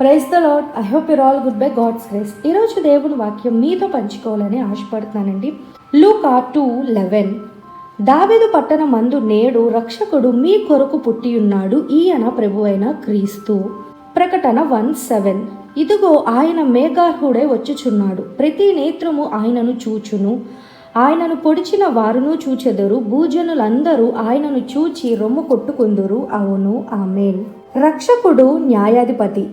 Praise the Lord I hope you're all good by God's grace ఈరోజు దేవుని వాక్యం మీతో పంచుకోవాలని ఆశపడుతున్నానండి. లూకా టూ లెవెన్ దావేదు పట్టణ మందు నేడు రక్షకుడు మీ కొరకు పుట్టి ఉన్నాడు. ఈయన ప్రభువైన క్రీస్తు. ప్రకటన వన్ సెవెన్ ఇదిగో ఆయన మేఘార్హుడై వచ్చుచున్నాడు. ప్రతి నేత్రము ఆయనను చూచును. ఆయనను పొడిచిన వారును చూచెదరు. భూజనులందరూ ఆయనను చూచి రొమ్ము కొట్టుకుందురు. అవును. ఆమెన్. రక్షకుడు న్యాయాధిపతి.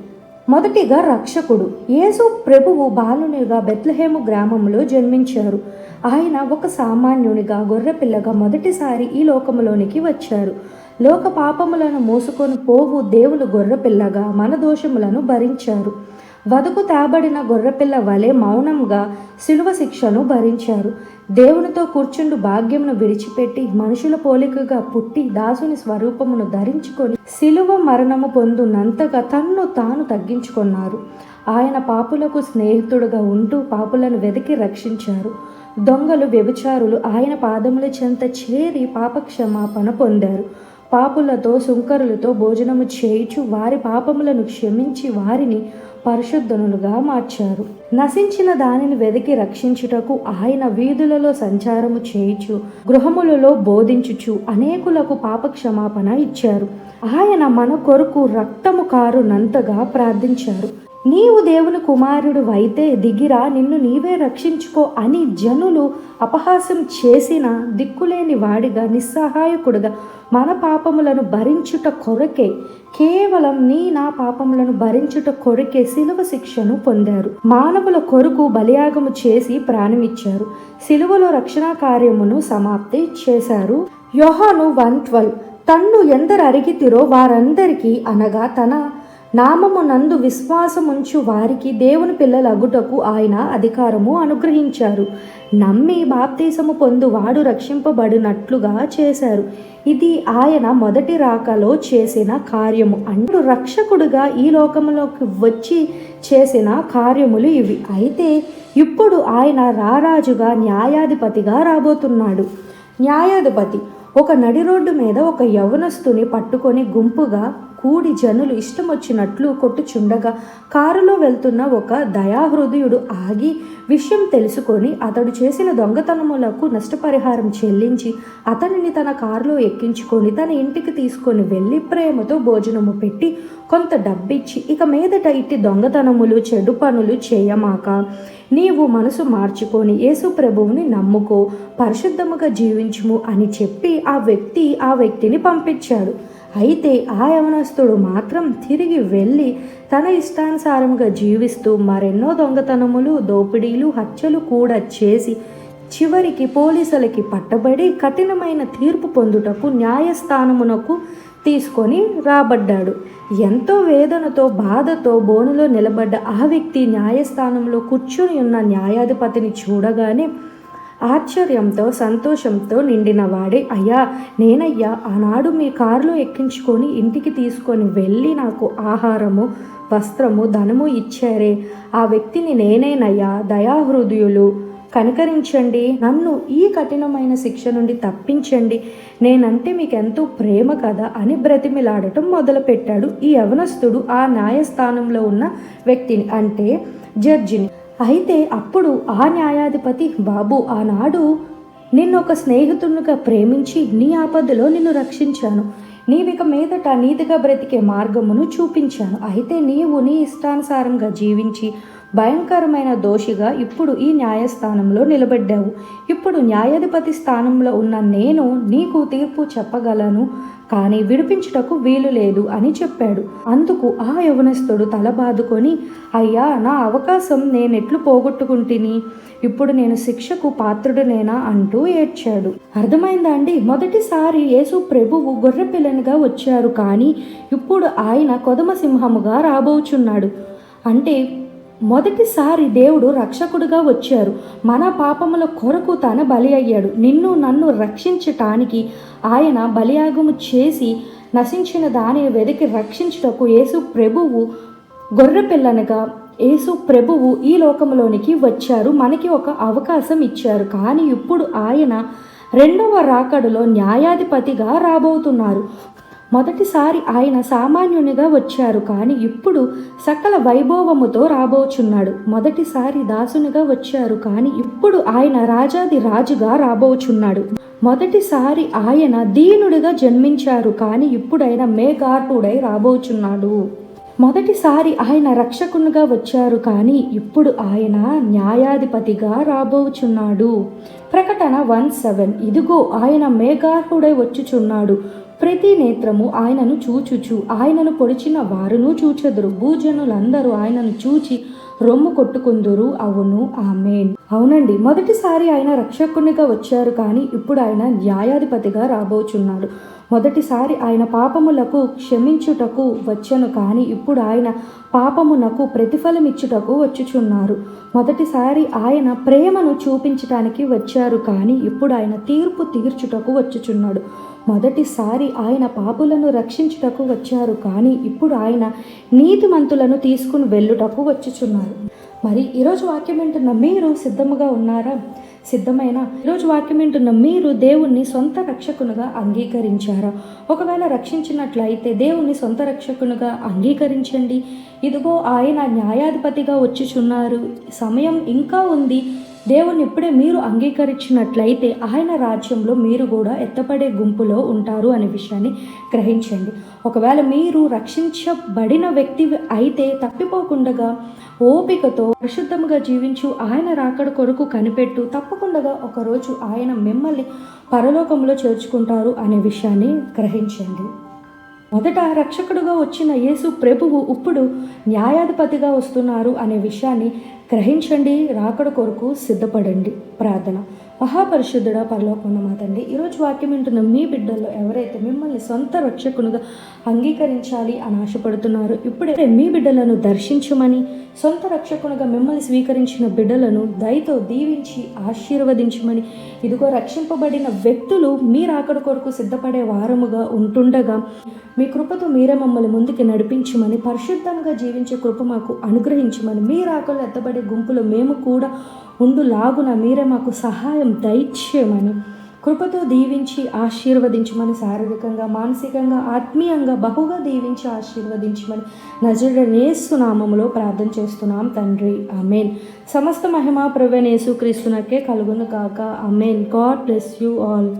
మొదటిగా రక్షకుడు. యేసు ప్రభువు బాలునిగా బెత్లహేము గ్రామంలో జన్మించారు. ఆయన ఒక సామాన్యునిగా గొర్రెపిల్లగా మొదటిసారి ఈ లోకములోనికి వచ్చారు. లోక పాపములను మోసుకొని పోవు దేవుడు గొర్రెపిల్లగా మన దోషములను భరించారు. వదుకు తాబడిన గొర్రెపిల్ల వలె మౌనంగా శిలువ శిక్షను భరించారు. దేవునితో కూర్చుండు భాగ్యమును విడిచిపెట్టి మనుషుల పోలికగా పుట్టి దాసుని స్వరూపమును ధరించుకొని శిలువ మరణము పొందునంతగా తన్ను తాను తగ్గించుకున్నారు. ఆయన పాపులకు స్నేహితుడుగా ఉంటూ పాపులను వెతికి రక్షించారు. దొంగలు వ్యభిచారులు ఆయన పాదముల చెంత చేరి పాప క్షమాపణ పొందారు. పాపులతో సుంకరులతో భోజనము చేయుచు వారి పాపములను క్షమించి వారిని పరిశుద్ధనులుగా మార్చారు. నశించిన దానిని వెదికి రక్షించుటకు ఆయన వీధులలో సంచారము చేయుచు గృహములలో బోధించుచు అనేకులకు పాప క్షమాపణ ఇచ్చారు. ఆయన మన కొరకు రక్తము కారునంతగా ప్రార్థించారు. నీవు దేవుని కుమారుడు అయితే దిగిరా నిన్ను నీవే రక్షించుకో అని జనులు అపహాసం చేసిన దిక్కులేని వాడిగా నిస్సహాయకుడుగా మన పాపములను భరించుట కొరకే కేవలం నీ నా పాపములను భరించుట కొరకే శిలువ శిక్షను పొందారు. మానవుల కొరకు బలియాగము చేసి ప్రాణమిచ్చారు. శిలువలో రక్షణ కార్యమును సమాప్తి చేశారు. యోహాను వన్ ట్వెల్వ్ తన్ను ఎందరు అరిగితిరో వారందరికీ అనగా తన నామము నందు విశ్వాసముంచు వారికి దేవుని పిల్లలగుటకు ఆయన అధికారము అనుగ్రహించారు. నమ్మి బాప్తీసము పొందువాడు రక్షింపబడినట్లుగా చేశారు. ఇది ఆయన మొదటి రాకలో చేసిన కార్యము. అంటూ రక్షకుడుగా ఈ లోకములోకి వచ్చి చేసిన కార్యములు ఇవి. అయితే ఇప్పుడు ఆయన రారాజుగా న్యాయాధిపతిగా రాబోతున్నాడు. న్యాయాధిపతి ఒక నడి రోడ్డు మీద ఒక యవనస్తుని పట్టుకొని గుంపుగా కూడి జనులు ఇష్టం వచ్చినట్లు కొట్టుచుండగా కారులో వెళ్తున్న ఒక దయాహృదయుడు ఆగి విషయం తెలుసుకొని అతడు చేసిన దొంగతనములకు నష్టపరిహారం చెల్లించి అతనిని తన కారులో ఎక్కించుకొని తన ఇంటికి తీసుకొని వెళ్ళి ప్రేమతో భోజనము పెట్టి కొంత డబ్బిచ్చి ఇక మీదట ఇట్టి దొంగతనములు చెడు పనులు చేయమాక. నీవు మనసు మార్చుకొని యేసు ప్రభువుని నమ్ముకో పరిశుద్ధముగా జీవించుము అని చెప్పి ఆ వ్యక్తి ఆ వ్యక్తిని పంపించాడు. అయితే ఆ యవనస్తుడు మాత్రం తిరిగి వెళ్ళి తన ఇష్టానుసారంగా జీవిస్తూ మరెన్నో దొంగతనములు దోపిడీలు హత్యలు కూడా చేసి చివరికి పోలీసులకి పట్టబడి కఠినమైన తీర్పు పొందుటకు న్యాయస్థానమునకు తీసుకొని రాబడ్డాడు. ఎంతో వేదనతో బాధతో బోనులో నిలబడ్డ ఆ వ్యక్తి న్యాయస్థానంలో కూర్చుని ఉన్న న్యాయాధిపతిని చూడగానే ఆశ్చర్యంతో సంతోషంతో నిండిన వాడే అయ్యా. నేనయ్యా ఆనాడు మీ కారులో ఎక్కించుకొని ఇంటికి తీసుకొని వెళ్ళి నాకు ఆహారము వస్త్రము ధనము ఇచ్చారే. ఆ వ్యక్తిని నేనేనయ్యా దయాహృదయులు. కనికరించండి నన్ను ఈ కఠినమైన శిక్ష నుండి తప్పించండి. నేనంటే మీకు ఎంతో ప్రేమ కదా అని బ్రతిమిలాడటం మొదలుపెట్టాడు ఈ యవనస్తుడు ఆ న్యాయస్థానంలో ఉన్న వ్యక్తిని అంటే జడ్జిని. అయితే అప్పుడు ఆ న్యాయాధిపతి బాబు ఆనాడు నిన్ను ఒక స్నేహితునిగా ప్రేమించి నీ ఆపదలో నిన్ను రక్షించాను. నీవిక మీదట నీతిగా బ్రతికే మార్గమును చూపించాను. అయితే నీవు నీ ఇష్టానుసారంగా జీవించి భయంకరమైన దోషిగా ఇప్పుడు ఈ న్యాయస్థానంలో నిలబడ్డావు. ఇప్పుడు న్యాయాధిపతి స్థానంలో ఉన్న నేను నీకు తీర్పు చెప్పగలను. కానీ విడిపించుటకు వీలు లేదు అని చెప్పాడు. అందుకు ఆ యవనస్తుడు తల బాదుకొని అయ్యా నా అవకాశం నేనెట్లు పోగొట్టుకుంటుని? ఇప్పుడు నేను శిక్షకు పాత్రుడనేనా? అంటూ ఏడ్చాడు. అర్థమైందా అండి? మొదటిసారి యేసు ప్రభువు గొర్రెపిల్లనిగా వచ్చారు కానీ ఇప్పుడు ఆయన కొదమ సింహముగా రాబోచున్నాడు. అంటే మొదటిసారి దేవుడు రక్షకుడుగా వచ్చారు. మన పాపముల కొరకు తన బలి అయ్యాడు. నిన్ను నన్ను రక్షించటానికి ఆయన బలియాగము చేసి నశించిన దానిని వెతికి రక్షించుటకు యేసు ప్రభువు గొర్రెపిల్లనగా యేసు ప్రభువు ఈ లోకంలోనికి వచ్చారు. మనకి ఒక అవకాశం ఇచ్చారు. కానీ ఇప్పుడు ఆయన రెండవ రాకడలో న్యాయాధిపతిగా రాబోతున్నారు. మొదటిసారి ఆయన సామాన్యునిగా వచ్చారు కానీ ఇప్పుడు సకల వైభవముతో రాబోచున్నాడు. మొదటిసారి దాసునిగా వచ్చారు కానీ ఇప్పుడు ఆయన రాజాది రాజుగా రాబోచున్నాడు. మొదటిసారి ఆయన దీనుడిగా జన్మించారు కానీ ఇప్పుడు ఆయన మేఘార్పుడై రాబోచున్నాడు. మొదటిసారి ఆయన రక్షకునిగా వచ్చారు కానీ ఇప్పుడు ఆయన న్యాయాధిపతిగా రాబోచున్నాడు. ప్రకటన వన్ సెవెన్. ఇదిగో ఆయన మేఘార్హుడై వచ్చుచున్నాడు. ప్రతి నేత్రము ఆయనను చూచుచు. ఆయనను పొడిచిన వారును చూచెదరు. భూజనులందరూ ఆయనను చూచి రొమ్ము కొట్టుకుందురు. అవును ఆమెన్. అవునండి మొదటిసారి ఆయన రక్షకునిగా వచ్చారు కానీ ఇప్పుడు ఆయన న్యాయాధిపతిగా రాబోచున్నాడు. మొదటిసారి ఆయన పాపములకు క్షమించుటకు వచ్చను కానీ ఇప్పుడు ఆయన పాపమునకు ప్రతిఫలమిచ్చుటకు వచ్చుచున్నారు. మొదటిసారి ఆయన ప్రేమను చూపించటానికి వచ్చారు కానీ ఇప్పుడు ఆయన తీర్పు తీర్చుటకు వచ్చుచున్నాడు. మొదటిసారి ఆయన పాపులను రక్షించుటకు వచ్చారు. కానీ ఇప్పుడు ఆయన నీతిమంతులను తీసుకుని వెళ్ళుటకు వచ్చుచున్నారు. మరి ఈరోజు వాక్యం వింటున్న మీరు సిద్ధముగా ఉన్నారా? సిద్ధమైన? ఈరోజు వాక్యం వింటున్న మీరు దేవుణ్ణి సొంత రక్షకునుగా అంగీకరించారా? ఒకవేళ రక్షించినట్లయితే దేవుణ్ణి సొంత రక్షకునుగా అంగీకరించండి. ఇదిగో ఆయన న్యాయాధిపతిగా వచ్చుచున్నారు. సమయం ఇంకా ఉంది. దేవుని ఇప్పుడే మీరు అంగీకరించినట్లయితే ఆయన రాజ్యంలో మీరు కూడా ఎత్తపడే గుంపులో ఉంటారు అనే విషయాన్ని గ్రహించండి. ఒకవేళ మీరు రక్షించబడిన వ్యక్తి అయితే తప్పిపోకుండా ఓపికతో పరిశుద్ధంగా జీవించు ఆయన రాకడ కొరకు కనిపెట్టు తప్పకుండా ఒకరోజు ఆయన మిమ్మల్ని పరలోకంలో చేర్చుకుంటారు అనే విషయాన్ని గ్రహించండి. మొదట రక్షకుడుగా వచ్చిన యేసు ప్రభువు ఇప్పుడు న్యాయాధిపతిగా వస్తున్నారు అనే విషయాన్ని గ్రహించండి రాకడ కొరకు సిద్ధపడండి. ప్రార్థన. మహాపరిశుద్ధుడ పరలోకమున్న మాతండి ఈరోజు వాక్యం వింటున్న మీ బిడ్డల్లో ఎవరైతే మిమ్మల్ని సొంత రక్షకునిగా అంగీకరించాలి అని ఆశపడుతున్నారో ఇప్పుడే మీ బిడ్డలను దర్శించమని సొంత రక్షకునిగా మిమ్మల్ని స్వీకరించిన బిడ్డలను దయతో దీవించి ఆశీర్వదించమని ఇదిగో రక్షింపబడిన వ్యక్తులు మీ రాకడ కొరకు సిద్ధపడే వారముగా ఉంటుండగా మీ కృపతో మీరే మమ్మల్ని ముందుకు నడిపించమని పరిశుద్ధంగా జీవించే కృప మాకు అనుగ్రహించమని మీ రాకలు ఎత్తబడే గుంపులో మేము కూడా ఉండులాగున మీరే మాకు సహాయం దైత్యమని కృపతో దీవించి ఆశీర్వదించమని శారీరకంగా మానసికంగా ఆత్మీయంగా బహుగా దీవించి ఆశీర్వదించమని నజరనేసు నామములో ప్రార్థన చేస్తున్నాం తండ్రి. అమేన్ సమస్త మహిమా ప్రవేణేసు క్రీస్తునకే కలుగును కాక amen God bless you all.